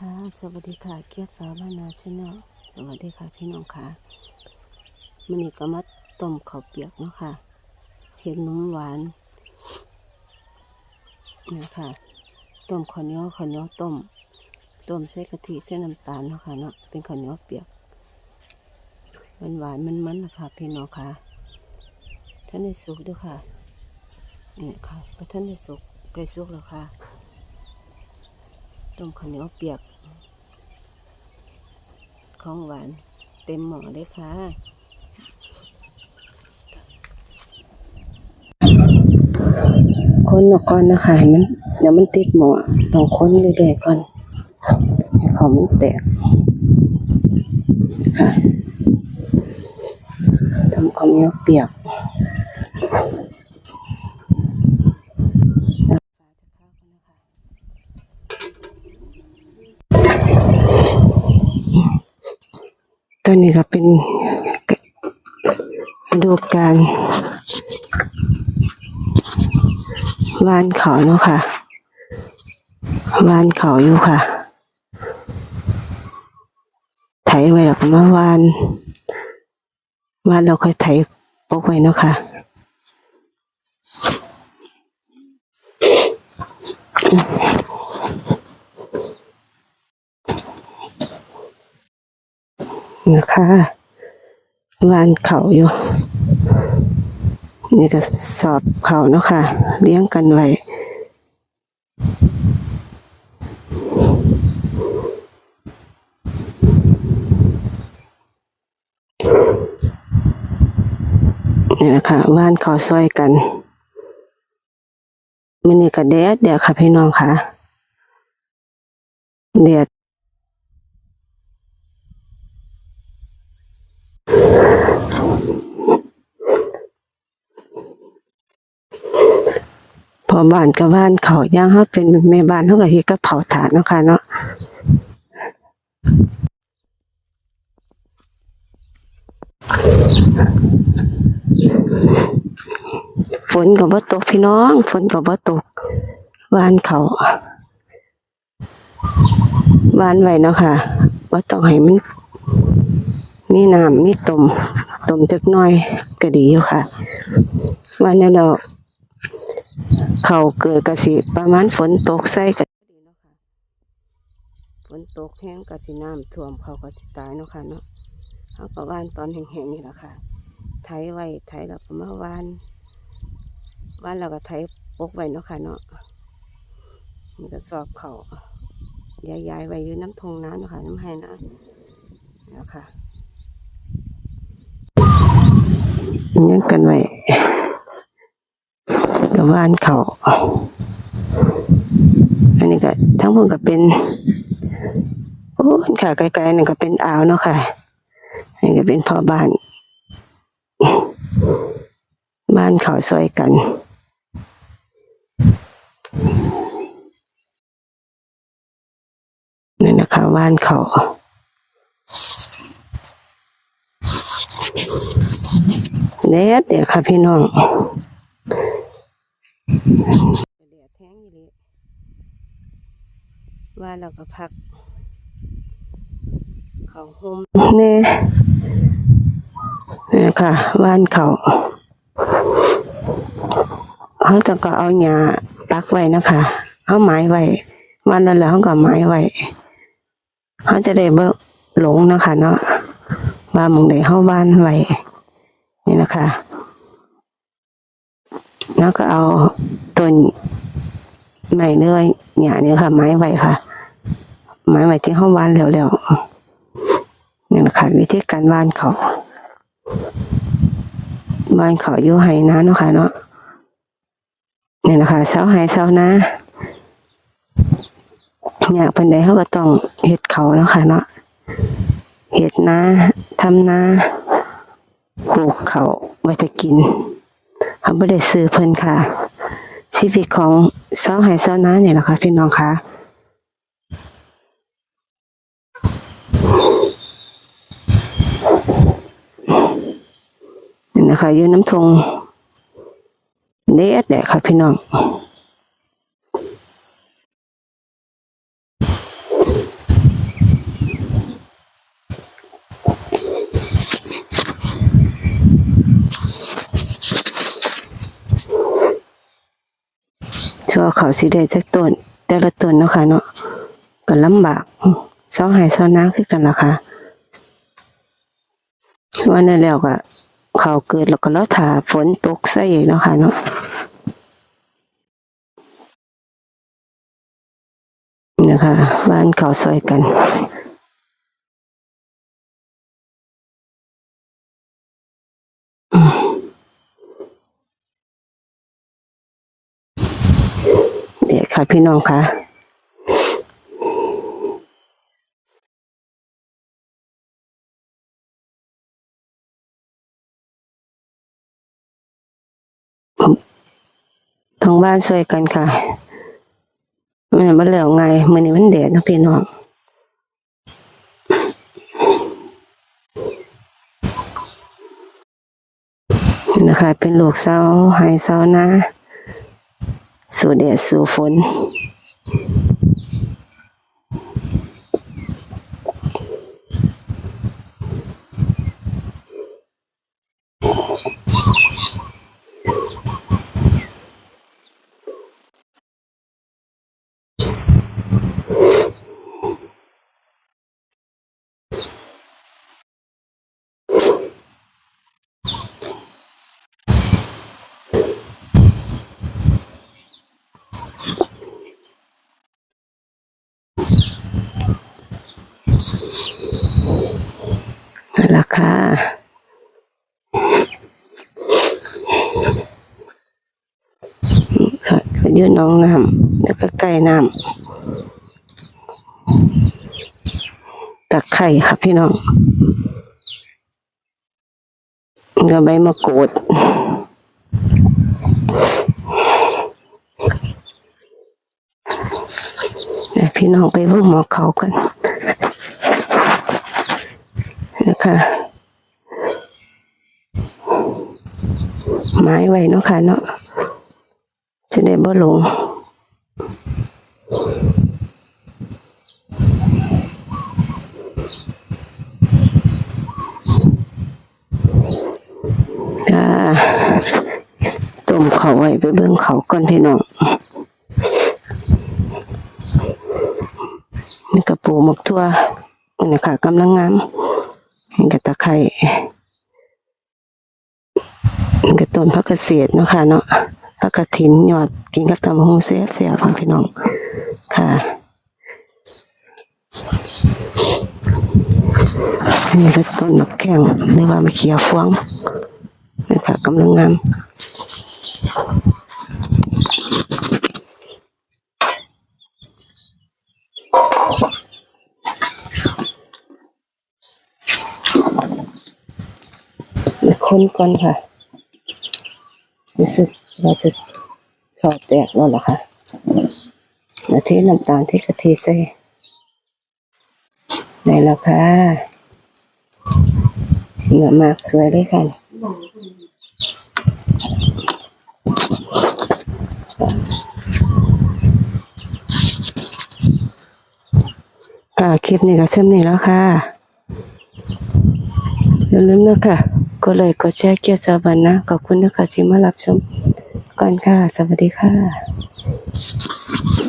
ค่ะ สวัสดีค่ะ เกียรติสาวบ้านนาชแนลสวัสดีค่ะพี่น้องค่ะมันนี้ก็มาต้มข้าวเปียกเนาะค่ะ เห็ดนมหวานนี่ค่ะ ต้มข้าวเหนียวข้าวเหนียวต้ม ต้มใส่กะทิใส่น้ำตาลเนาะค่ะเนาะ เป็นข้าวเหนียวเปียกหวานหวานมันมันๆนะคะพี่น้องค่ะท่านได้สุกด้วยค่ะนี่ค่ะพอท่านได้สุกใกล้สุกแล้วค่ะ ต้มข้าวเหนียวเปียก ของหวานเต็มหม้อเลยค่ะคนออกก่อนนะคะให้มันเดี๋ยวมันติดหม้อต้องคนเรื่อยๆก่อนให้เขามันแตกค่ะทำข้าวเหนียวเปียก ตอนนี้ก็เป็นดูการวานเขาเนาะค่ะวานเขาอยู่ค่ะ ไถไว้แล้วก็มาวานวานเราค่อยไถปกไว้เนาะค่ะ นะ คะวานเขาอยู่ นี่ก็สอบเขาเนาะค่ะ เลี้ยงกันไว้นี่นะคะว่านเขาซอยกันมันนี่ก็แดดเดี๋ยวค่ะพี่น้องค่ะแดด บ้านกับบ้านเขาย่างเขาเป็นแม่บ้านเขาก็เฮ็ดกับเผาถ่านเนาะค่ะเนาะฝนก็บ่ตกพี่น้อง ฝนก็บ่ตกบ้านเขาบ้านไว้เนาะค่ะบ่ต้องให้มันมีน้ำมีตมตมจักน่อยก็ดีอยู่ค่ะวันนี้เรา เขาเกิดกะสิประมาณฝนตกใส่กะดีเนาะค่ะฝนตกแห้งกะสิน้ำท่วมเขาก็สิตายเนาะค่ะเนาะเขาก็ว่านตอนแห้งๆนี่แหละค่ะไถไว้ไถแล้วก็มาว่านว่านแล้วก็ไถปกไว้เนาะค่ะเนาะนี่ก็สอบเขายายๆไว้อยู่น้ำทงน้ำเนาะค่ะน้ำไห้นะนี่ค่ะยังกันไว้ กับบ้านเขาอันนี้ก็ทั้งหมดก็เป็นโอ้ยค่ะไกลๆนั่นก็เป็นอ่าวเนาะค่ะอันนี้ก็เป็นพ่อบ้าน บ้านเขาซอยกันนั่นนะคะบ้านเขาแดดเดี๋ยวค่ะพี่น้อง แดดแท้งอยู่เลยว่าเราก็พัก เขาห่มเน่นี่ค่ะว่านเขาเขาจะก็เอาหญ้าปักไว้นะคะเอาไม้ไว้วันนั้นแล้วเขาก็ไม้ไว้เขาจะได้เบ่หลงนะคะ เนาะว่ามองใดเข้าบ้านไว้นี่นะคะ แล้วก็เอาต้นไม้เนื้อหญ้าเนี่ยค่ะ ไม้ไว้ค่ะ ไม้ไว้ที่ห้องบ้านแล้วๆนี่นะคะวิธีการบ้านเขาบ้านเขาอยู่ไห้นะเนาะค่ะเนาะนี่นะคะเช้าไห้เช้านะอยากเป็นใดเขาก็ต้องเฮ็ดเขาเนาะค่ะเนาะเฮ็ดนาทำนาปลูกเขาไว้จะกิน เขาไม่ได้ซื้อเพิ่นค่ะ ชีวิตของเศร้าห้เสาวนาเนี่ยนะคะพี่น้องค่ะนี่นะคะยืนน้ำทงเด็ดแดดค่ะพี่น้อง ก็เขาสิได้จักต้นแต่ละต้นเนาะค่ะเนาะก็ลำบากเสาหายเสาน้าคือกันล่ะค่ะวันนั้นแล้วก็เขาเกิดแล้วก็ล้อถาฝนตกใส่อีกเนาะค่ะเนาะนี่นะคะบ้านเขาซอยกัน เดี๋ยวค่ะ พี่น้องค่ะทางบ้านช่วยกันค่ะมันมันเหลวไงมือนี้มันแดดนะพี่น้องนะคะ เป็นลูกเสาไฮเสานะ สู่แดด ค่ะ ค่ะก็ยู่หน้องน้ำแล้วก็ใกล้น้ำตะไคร่ค่ะพี่น้องก็ใบมะกรูดพี่น้องไปเบิ่งหมอเขากันนะคะ ไม้ไว้เนาะค่ะเนาะจะได้บ่หลงจ้าต้มเขาไว้ไปเบิ่งเขาก่อนพี่น้องนี่กระปูหมกทั่วนี่นะคะกำลังงามนี่ก็ตะไคร้ นี่ก็ต้นพักเกษตรเนาะค่ะเนาะพักกระถินยอดกินกับตำหงเสียเสียพ่อพี่น้องค่ะ นี่ก็ต้นมะแข้งหรือว่ามะเขียฟวงนี่ค่ะกำลังงามเดี๋ยวคนก่อนค่ะ รู้สึกว่าจะขอแตกแล้วเหรอคะมาที่น้ำตาลที่กะทิใส่ไหนแล้วค่ะเหนือมากสวยเลยค่ะอ่าคลิปนี้ก็เท่านี้แล้วค่ะอย่าลืมนะค่ะ กดไลค์กดแชร์เกียรติสาบันนะขอบคุณนะคะที่มารับชมก่อนค่ะ สวัสดีค่ะ